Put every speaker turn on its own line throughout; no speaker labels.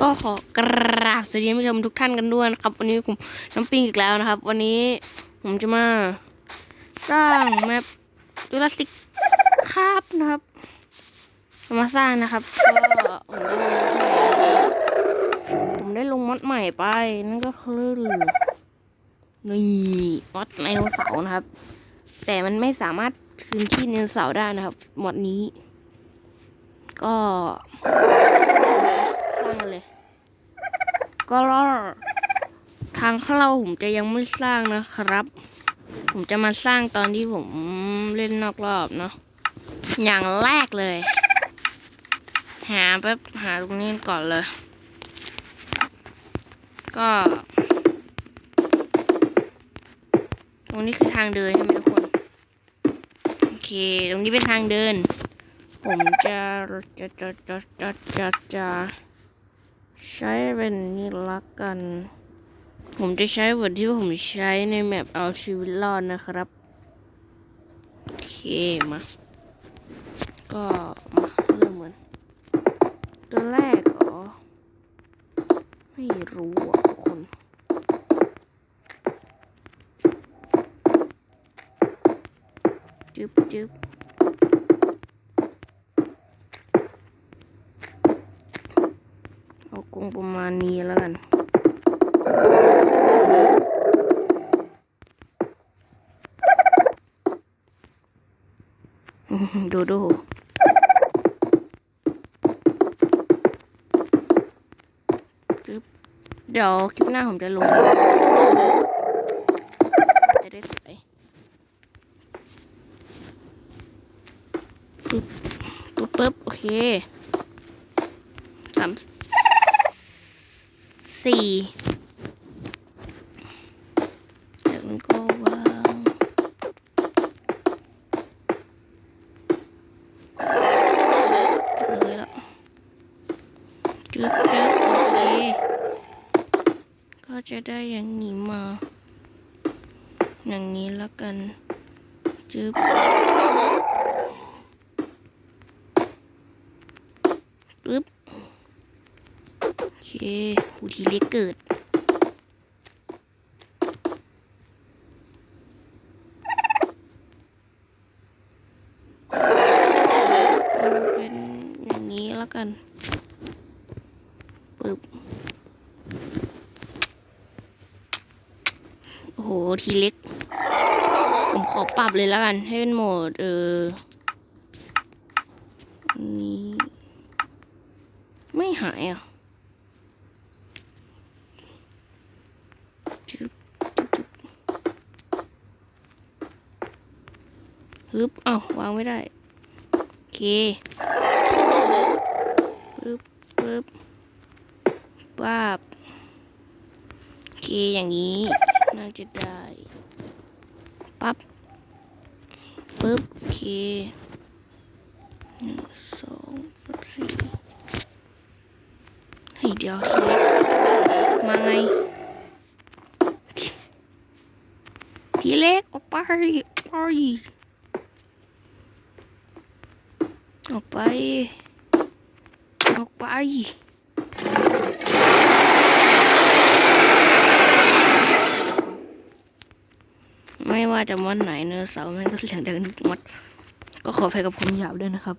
ก็ขอกราบสวัสดีผู้ชมทุกท่านกันด้วยนะครับ วันนี้ผมน้ำปิ้งอีกแล้วนะครับ วันนี้ผมจะมาสร้างแมปจูราสสิกคาบนะครับ มาสร้างนะครับก็ผมได้ลงมอดใหม่ไป นั่นก็คือนี่มอดไดโนเสาร์นะครับ แต่มันไม่สามารถคืนชีพไดโนเสาร์ได้นะครับมอดนี้ ก็ สร้างกันเลย ก็รอทางเข้าผมจะยังไม่สร้างนะครับ ผมจะมาสร้างตอนที่ผมเล่นนอกรอบเนาะอย่างแรกเลย หาแป๊บหาตรงนี้ก่อนเลย ก็ ตรงนี้คือทางเดินใช่ไหมทุกคนโอเค ตรงนี้เป็นทางเดิน ผมจะจะจะจะจะจะจะ ใช้เป็นนี่ละกัน ผมจะใช้บทที่ผมใช้ในแมปเอาชีวิตรอดนะครับโอเคมา ก็มาเริ่มเหมือนตัวแรกเหรอไม่รู้อะทุกคนจึ๊บจึ๊บ เอากรง ประมาณนี้แล้วกันดูดูเดี๋ยวคลิปหน้าผมจะลง จะได้สวยปึ๊บปึ๊บปึ๊บ โอเคสาม สี่จากนั้นก็วางเลยละจึ๊บจึ๊บโอเค ก็จะได้อย่างนี้มา อย่างนี้แล้วกันจึ๊บ โอ เคหูทีเล็กเกิด เป็นอย่างนี้แล้วกันปึ๊บโอ้โห ทีเล็ก ผมขอปรับเลยแล้วกัน ให้เป็นโหมด เออนนี้ ไม่หายอะ ฮึบเอ้าวางไม่ได้ โอเคปึ๊บปึ๊บป้าบโอเคอย่างนี้น่าจะได้ปั๊บปึ๊บโอเคหนึ่งสองสามสี่เฮ้เดียวทีเล็กมาไงทีเล็กออกไปออกไป ออกไป ออกไป ไม่ว่าจะมดไหนเนื้อเสาแม่งก็เสียงดังทุกมด ก็ขออภัยกับคำหยาบด้วยนะครับ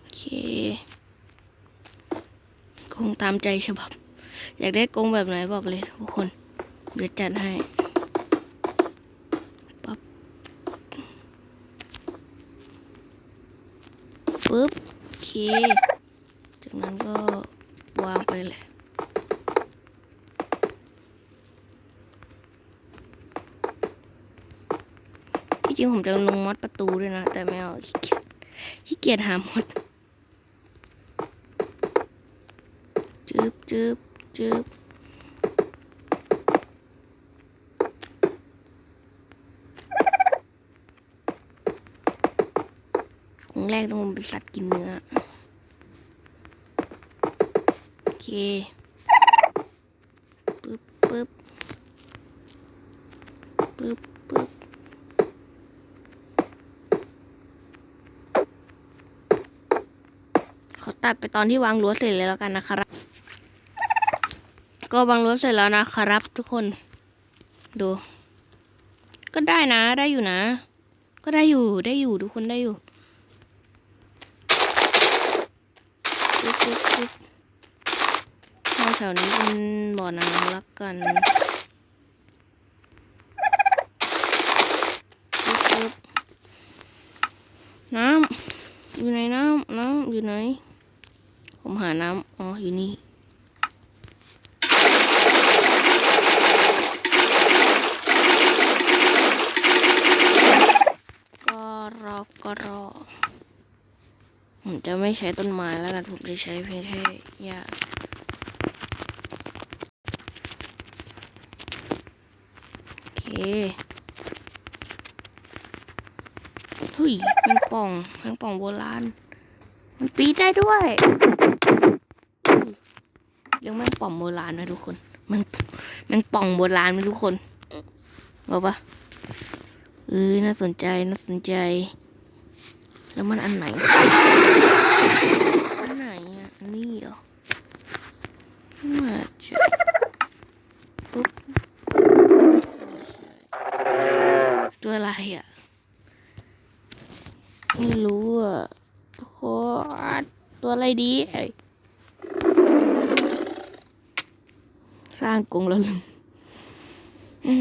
โอเค คงตามใจฉบับ อยากได้กรงแบบไหนบอกเลยทุกคน เดี๋ยวจัดให้ปั๊บปึ๊บโอเค จากนั้นก็วางไปเลยที่จริงผมจะลงมอดประตูด้วยนะ แต่ไม่เอาขี้เกียจขี้เกียจหามอด จึบจึบจึบคงแรกต้องเป็นสัตว์กินเนื้อ โอเค ปึ๊บปึ๊บปึ๊บปึ๊บขอตัดไปตอนที่วางรั้วเสร็จเลยแล้วกันนะครับ ก็วางรั้วเสร็จแล้วนะครับ ทุกคน ดู ก็ได้นะ ได้อยู่นะ ก็ได้อยู่ ได้อยู่ ทุกคนได้อยู่ปึ๊บปึ๊บปึ๊บเอาแถวนี้เป็นบ่อน้ำละกันปึ๊บปึ๊บน้ำอยู่ไหนน้ำน้ำอยู่ไหน ผมหาน้ำ อ๋อ อยู่นี่ ก็รอก็รอ ผม จะไม่ใช้ต้นไม้แล้วกันผมจะใช้เพียงแค่หญ้าโอเคเฮ้ยแมงป่องแมงป่องโบราณ มันปีได้ด้วยเรียกแมงป่องโบราณนะทุกคนแมงแมงป่องโบราณนะทุกคนบอกปะเออน่าสนใจน่าสนใจ แล้วมันอันไหน อันไหนอะนนี้เหรอน่าจะปุ๊บตัวอะไรอะ ไม่รู้อะทุกคตัวอะไรดีไอสร้างกรงแล้วลืมอื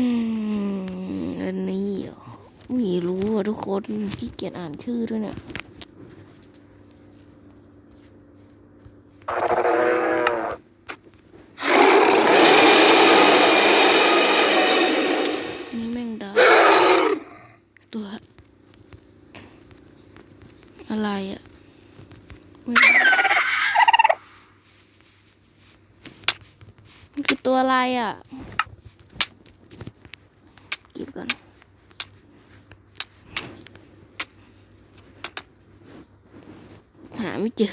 มอันนี้เหรอ ไม่รู้อะทุกคนขี้เกียจอ่านชื่อด้วยเนี่ยนี่แม่งดาตัวอะไรอะมันคือตัวอะไรอะ เก็บก่อน หา ไม่เจอ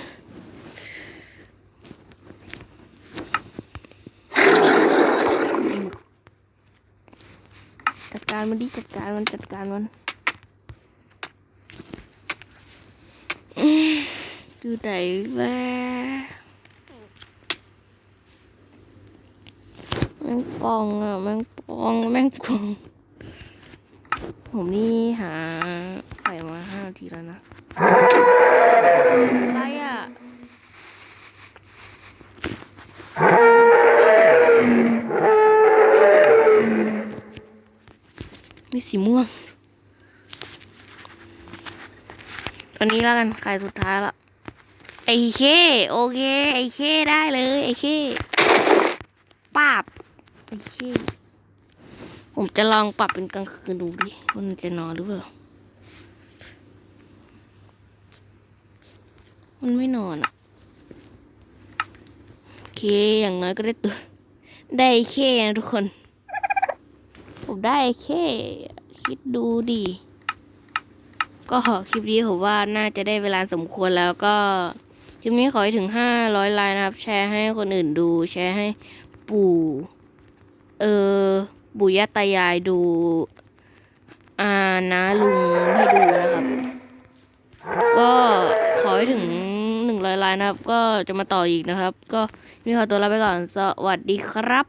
จัดการมันดิจัดการมันจัดการมันอยู่ไหนวะแมงป่องอะแมงป่องแมงป่องผมนี่หาไข่มาห้านาทีแล้วนะ อะไรอะมีสีม่วงตอนนี้แล้วกันไข่สุดท้ายละไอเคโอเค ไอเคได้เลย ไอเคปาบไอเคผมจะลองปรับเป็นกลางคืนดูดิมันจะนอนหรือเปล่า มันไม่นอนอะโอเค อย่างน้อยก็ได้ตัว ได้ไอ้เคนะทุกคน ผมได้ไอ้เคคิดดูดิ ก็คลิปนี้ผมว่าน่าจะได้เวลาสมควรแล้วก็ คลิปนี้ขอให้ถึงห้าร้อยไลน์นะครับ แชร์ให้คนอื่นดู แชร์ให้ปู่ เออปู่ย่าตายายดูอาน้าลุงให้ดูนะครับ ก็ขอให้ถึง ร้อยไลน์นะครับ ก็จะมาต่ออีกนะครับ ก็มีขอตัวลาไปก่อน สวัสดีครับ